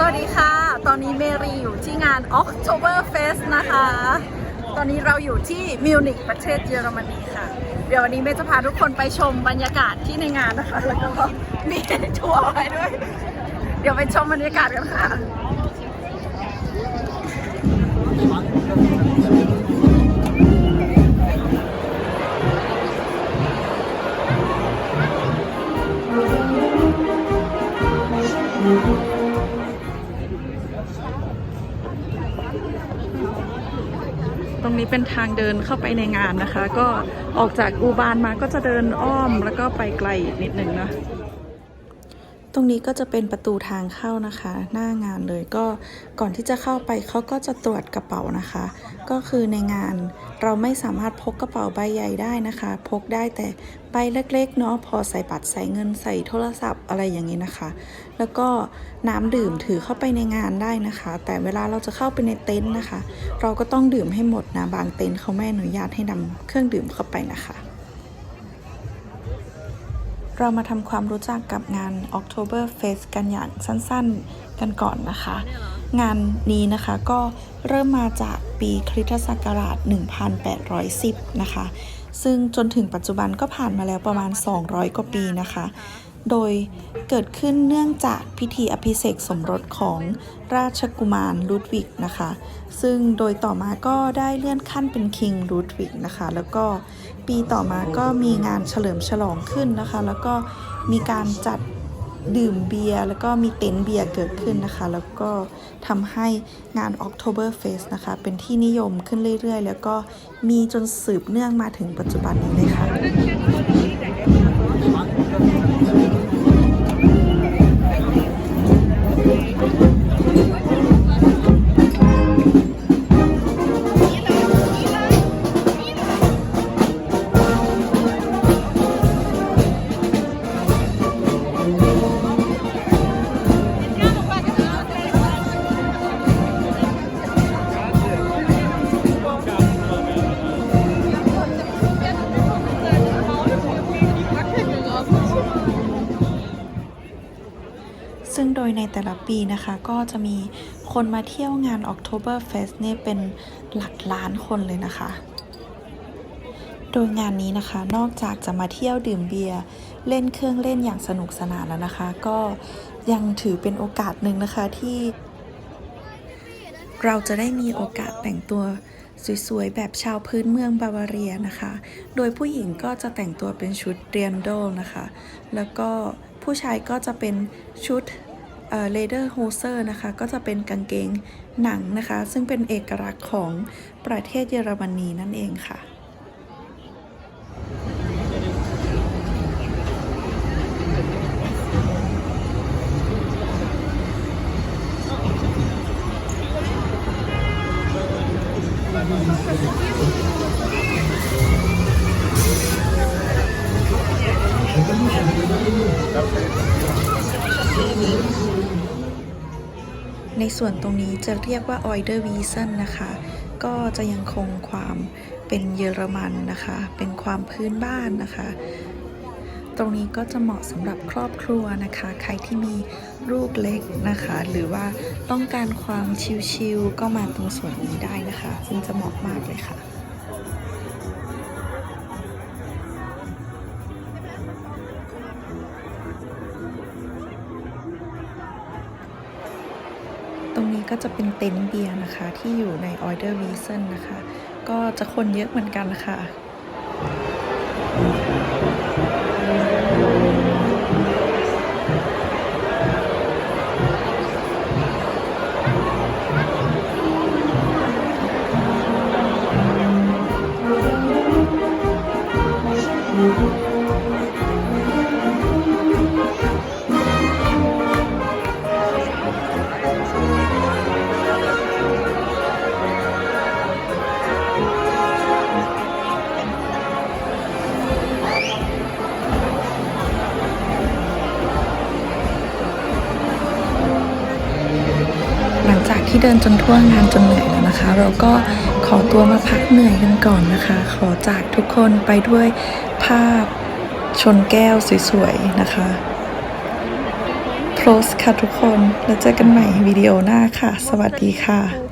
สวัสดีค่ะ ตอนนี้เมรีอยู่ที่งาน October Fest นะคะ ตอนนี้เราอยู่ที่มิวนิกประเทศเยอรมนีค่ะ เดี๋ยววันนี้เมย์จะพาทุกคนไปชมบรรยากาศที่ในงานนะคะ แล้วก็มีทัวร์ไปด้วย เดี๋ยวไปชมบรรยากาศกันค่ะตร เป็นทางเดินเข้าไปในงานนะคะ ก็ออกจากอูบานมาก็จะเดินอ้อมแล้วก็ไปไกลอีกนิดนึงนะ ตรงนี้ก็จะเป็นประตูทางเข้านะคะ หน้างานเลยก็ก่อนที่จะเข้าไปเขาก็จะตรวจกระเป๋านะคะ ก็คือในงานเราไม่สามารถพกกระเป๋าใบใหญ่ได้นะคะ พกได้แต่ใบเล็กๆเนาะพอใส่บัตรใส่เงินใส่โทรศัพท์อะไรอย่างนี้นะคะ แล้วก็น้ำดื่มถือเข้าไปในงานได้นะคะ แต่เวลาเราจะเข้าไปในเต็นท์นะคะ เราก็ต้องดื่มให้หมดนะบางเต็นท์เขาไม่อนุญาตให้นำเครื่องดื่มเข้าไปนะคะ เรามาทำความรู้จักกับงาน October Fest กันอย่างสั้นๆกันก่อนนะคะ งานนี้นะคะก็เริ่มมาจากปีคริสตศักราช 1810 นะคะ ซึ่งจนถึงปัจจุบันก็ผ่านมาแล้วประมาณ 200 กว่าปีนะคะ โดยเกิดขึ้นเนื่องจากพิธีอภิเษกสมรสของราชกุมารลูดวิกนะคะ ซึ่งโดยต่อมาก็ได้เลื่อนขั้นเป็นคิงลูดวิกนะคะ แล้วก็ปีต่อมาก็มีงานเฉลิมฉลองขึ้นนะคะ แล้วก็มีการจัดดื่มเบียร์แล้วก็มีเต็นท์เบียร์เกิดขึ้นนะคะ แล้วก็ทำให้งาน October Fest นะคะ เป็นที่นิยมขึ้นเรื่อยๆ แล้วก็มีจนสืบเนื่องมาถึงปัจจุบันนี้เลยค่ะ ยในแต่ละปีนะคะ ก็จะมีคนมาเที่ยวงาน October Fest เนี่ยเป็นหลักล้านคนเลยนะคะ โดยงานนี้นะคะ นอกจากจะมาเที่ยวดื่มเบียร์เล่นเครื่องเล่นอย่างสนุกสนานแล้วนะคะ ก็ยังถือเป็นโอกาสหนึ่งนะคะที่ เราจะได้มีโอกาสแต่งตัวสวยๆ แบบชาวพื้นเมืองบาวาเรียนะคะ โดยผู้หญิงก็จะแต่งตัวเป็นชุดเรียนโดนะคะ แล้วก็ผู้ชายก็จะเป็นชุด เลเดอร์โฮเซอร์นะคะก็จะเป็นกางเกงหนังนะคะ ซึ่งเป็นเอกลักษณ์ของประเทศเยอรมนีนั่นเองค่ะ ในส่วนตรงนี้จะเรียกว่า o i d e r w i e s e n นะคะ ก็จะยังคงความเป็นเยอรมันนะคะ เป็นความพื้นบ้านนะคะ ตรงนี้ก็จะเหมาะสำหรับครอบครัวนะคะ ใครที่มีลูกเล็กนะคะ หรือว่าต้องการความชิลๆก็มาตรงส่วนนี้ได้นะคะ ซึ่งจะเหมาะมากเลยค่ะ ก็จะเป็นเต็นท์เบียร์นะคะ ที่อยู่ใน Order r e a s o n นะคะ ก็จะคนเยอะเหมือนกันค่ะ ที่เดินจนทั่วงานจนเหนื่อยแล้วนะคะ เราก็ขอตัวมาพักเหนื่อยกันก่อนนะคะ ขอจากทุกคนไปด้วยภาพชนแก้วสวยๆนะคะโพสค่ะทุกคน แล้วเจอกันใหม่วิดีโอหน้าค่ะ สวัสดีค่ะ